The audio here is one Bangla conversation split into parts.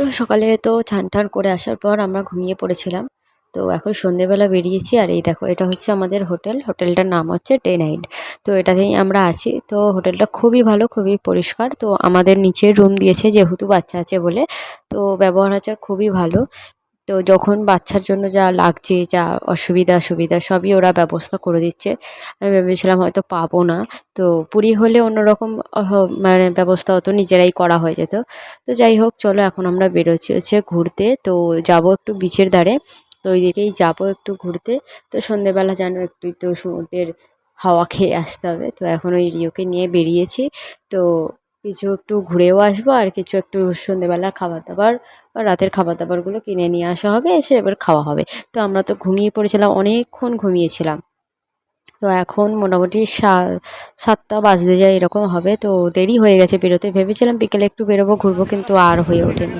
তো সকালে তো ছান টান করে আসার পর আমরা ঘুমিয়ে পড়েছিলাম। তো এখন সন্ধেবেলা বেরিয়েছি আর এই দেখো, এটা হচ্ছে আমাদের হোটেল। হোটেলটার নাম হচ্ছে ডে নাইট তো এটাতেই আমরা আছি। তো হোটেলটা খুবই ভালো, খুবই পরিষ্কার। তো আমাদের নিচে রুম দিয়েছে যেহেতু বাচ্চা আছে বলে। তো ব্যবহার আচার খুবই ভালো। তো যখন বাচ্চার জন্য যা লাগছে, যা অসুবিধা, সুবিধা সবই ওরা ব্যবস্থা করে দিচ্ছে। আমি ভেবেছিলাম হয়তো পাবো না। তো পুরী হলে অন্যরকম মানে ব্যবস্থা হতো নিজেরাই করা হয়ে যেত। তো যাই হোক, চলো এখন আমরা বেরোচ্ছি হচ্ছে ঘুরতে। তো যাব একটু বিচের ধারে। তো ওই দিকেই যাব একটু ঘুরতে। তো সন্ধেবেলা যেন একটু তো সমুদ্রের হাওয়া খেয়ে আসতে হবে। তো এখন ওই রিওকে নিয়ে বেরিয়েছি। তো কিছু একটু ঘুরেও আসব আর কিছু একটু সন্ধেবেলার খাবার দাবার বা রাতের খাবার দাবারগুলো কিনে নিয়ে আসা হবে, এসে এবার খাওয়া হবে। তো আমরা তো ঘুমিয়ে পড়েছিলাম, অনেকক্ষণ ঘুমিয়েছিলাম। তো এখন মোটামুটি সাতটা বাজতে যায় এরকম হবে। তো দেরি হয়ে গেছে বেরোতে। ভেবেছিলাম বিকেলে একটু বেরোবো, ঘুরবো কিন্তু আর হয়ে ওঠেনি।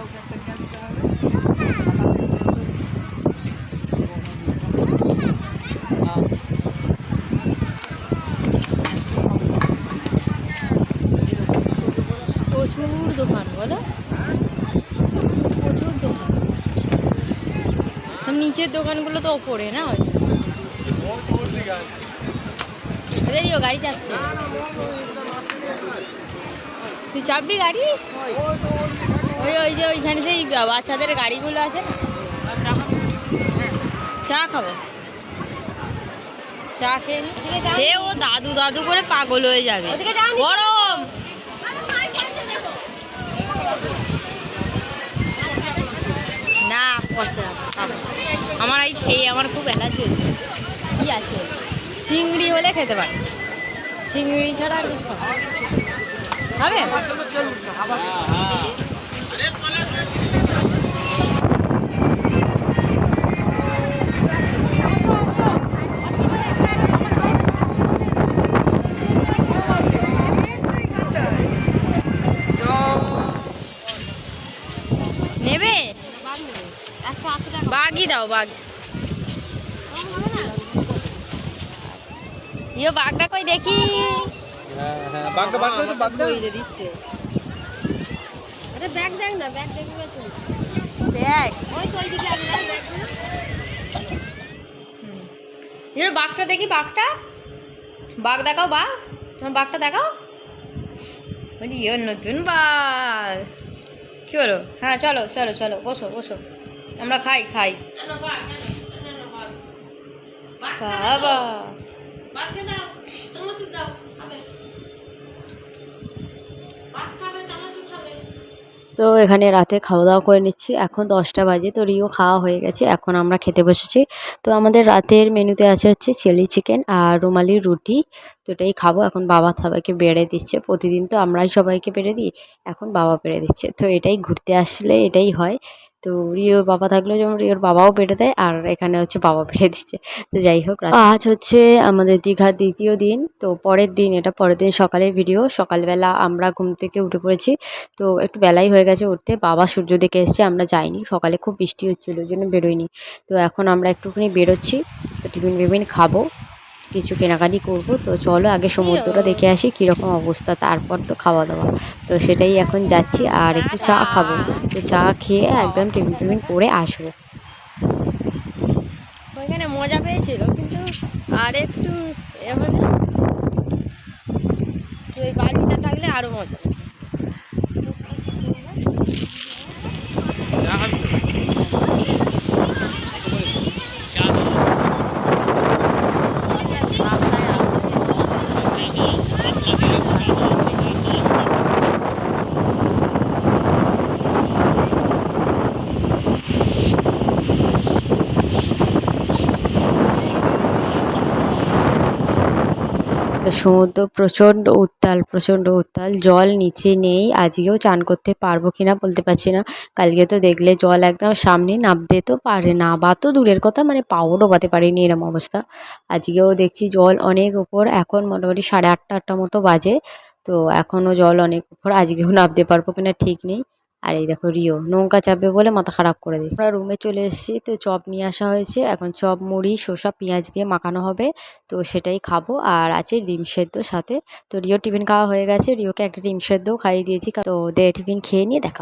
প্রচুর দোকান বলো? প্রচুর দোকান। নিচের দোকানগুলো তো ওপরে না? ওই রেডিও গাড়ি যাচ্ছে তুই চাপবি গাড়ি? ওই ওই যে ওইখানে সেই বাচ্চাদের গাড়িগুলো আছে চা খাব। চা খেয়ে সে ও দাদু দাদু করে পাগল হয়ে যাবে। গরম না পচা আমার এই খেয়ে আমার খুব অ্যালার্জি হচ্ছে। কি আছে? চিংড়ি হলে খেতে পারে। চিংড়ি ছাড়া আর কিছু হবে বাঘই দাও বাঘ ইয়ে বাঘটা কই দেখি? ব্যাগ বাঘটা দেখি বাঘটা বাঘ দেখাও বাঘ তোমার বাঘটা দেখাও। বলছি ইয়ে নতুন বাঘ কি হলো? হ্যাঁ চলো চলো চলো বসো বসো। আমরা খাই খাই। তো এখানে রাতে খাওয়া দাওয়া করে নিচ্ছি। এখন দশটা বাজে, তো রিও খাওয়া হয়ে গেছে। এখন আমরা খেতে বসেছি। তো আমাদের রাতের মেনুতে আছে হচ্ছে চিলি চিকেন আর রুমালি রুটি। তো এটাই খাব। এখন বাবা সবাইকে বেড়ে দিচ্ছে। প্রতিদিন তো আমরাই সবাইকে বেড়ে দিই। এখন বাবা বেড়ে দিচ্ছে। তো এটাই ঘুরতে আসলে এটাই হয়। তো রিওর বাবা থাকলেও যেমন রিওর বাবাও বেড়ে দেয়, আর এখানে হচ্ছে বাবা বেড়ে দিচ্ছে। তো যাই হোক আজ হচ্ছে আমাদের দীঘার দ্বিতীয় দিন, তো পরের দিন, এটা পরের দিন সকালের ভিডিও, সকালবেলা আমরা ঘুম থেকে উঠে পড়েছি। তো একটু বেলাই হয়ে গেছে উঠতে, বাবা সূর্য দেখে এসছে, আমরা যাইনি, সকালে খুব বৃষ্টি হচ্ছিল, ওই জন্য বেরোয়নি। তো এখন আমরা একটুখানি বেরোচ্ছি, তো টিফিন ফিফিন খাব। কিছু কেনাকাটি করব। তো চলো আগে সমুদ্রটা দেখে আসি কীরকম অবস্থা, তারপর তো খাওয়া দাওয়া তো সেটাই এখন যাচ্ছি আর একটু চা খাব। তো চা খেয়ে একদম টিফিন টিফিন করে আসব। ওইখানে মজা পেয়েছিল, কিন্তু আর একটু এ হলে বালিটা থাকলে আরও মজা পেত। তো সমুদ্র প্রচণ্ড উত্তাল প্রচণ্ড উত্তাল, জল নিচে নেই, আজকেও চান করতে পারব কি না বলতে পারছি না। কালকে তো দেখলে জল একদম সামনে নামতে তো পারে নাবা তো দূরের কথা মানে পাও ডোবাতে পারিনি এরম অবস্থা। আজকেও দেখছি জল অনেক উপর, এখন মোটামুটি সাড়ে আটটা আটটা মতো বাজে, তো এখনও জল অনেক উপর, আজকেও নামতে পারব কিনা ঠিক নেই। আর এই দেখো রিও, নৌকা চাপবে বলে মাথা খারাপ করে দিয়েছে। আমরা রুমে চলে এসেছি, তো চপ নিয়ে আসা হয়েছে। এখন চপ, মুড়ি, শসা, পেঁয়াজ দিয়ে মাখানো হবে, তো সেটাই খাব। আর আছে ডিম সেদ্ধ সাথে। তো রিও টিফিন খাওয়া হয়ে গেছে, রিওকে একটা ডিম সেদ্ধও খাইয়ে দিয়েছি। তো দে, টিফিন খেয়ে নিয়ে দেখা